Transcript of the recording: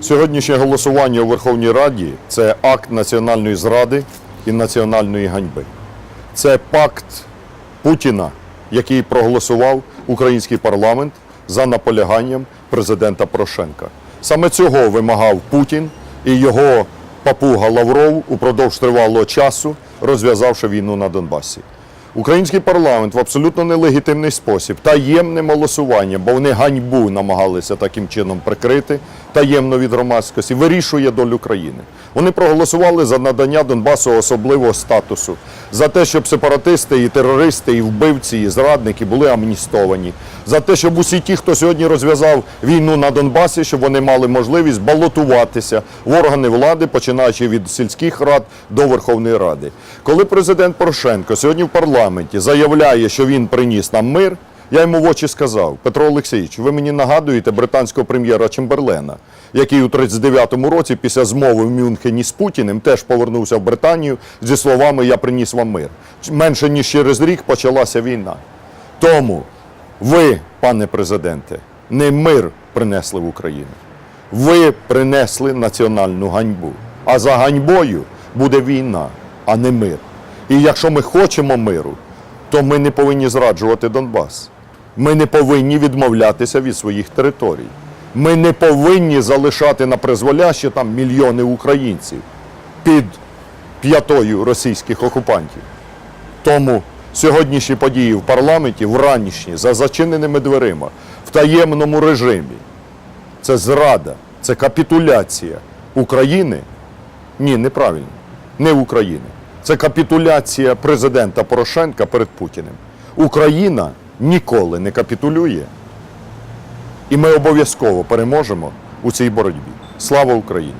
Сьогоднішнє голосування у Верховній Раді це акт національної зради і національної ганьби. Це пакт Путіна, який проголосував український парламент за наполяганням президента Порошенка. Саме цього вимагав Путін і його папуга Лавров упродовж тривалого часу, розв'язавши війну на Донбасі. Український парламент в абсолютно нелегітимний спосіб, таємним голосуванням, бо вони ганьбу намагалися таким чином прикрити таємно від громадськості, вирішує долю країни. Вони проголосували за надання Донбасу особливого статусу, за те, щоб сепаратисти, і терористи, і вбивці, і зрадники були амністовані, за те, щоб усі ті, хто сьогодні розв'язав війну на Донбасі, щоб вони мали можливість балотуватися в органи влади, починаючи від сільських рад до Верховної Ради. Коли президент Порошенко сьогодні в парламенті заявляє, що він приніс нам мир, я йому в очі сказав: Петро Олексійович, ви мені нагадуєте британського прем'єра Чемберлена, який у 39-му році після змови в Мюнхені з Путіним теж повернувся в Британію зі словами Я приніс вам мир. Менше ніж через рік почалася війна. Тому ви, пане президенте, не мир принесли в Україну. Ви принесли національну ганьбу. А за ганьбою буде війна, а не мир. І якщо ми хочемо миру, то ми не повинні зраджувати Донбас. Ми не повинні відмовлятися від своїх територій. Ми не повинні залишати на призволяще там мільйони українців під п'ятою російських окупантів. Тому сьогоднішні події в парламенті вранішні, за зачиненими дверима, в таємному режимі, це зрада, це капітуляція України. Ні, неправильно, не України. Це капітуляція президента Порошенка перед Путіним. Україна ніколи не капітулює. І ми обов'язково переможемо у цій боротьбі. Слава Україні!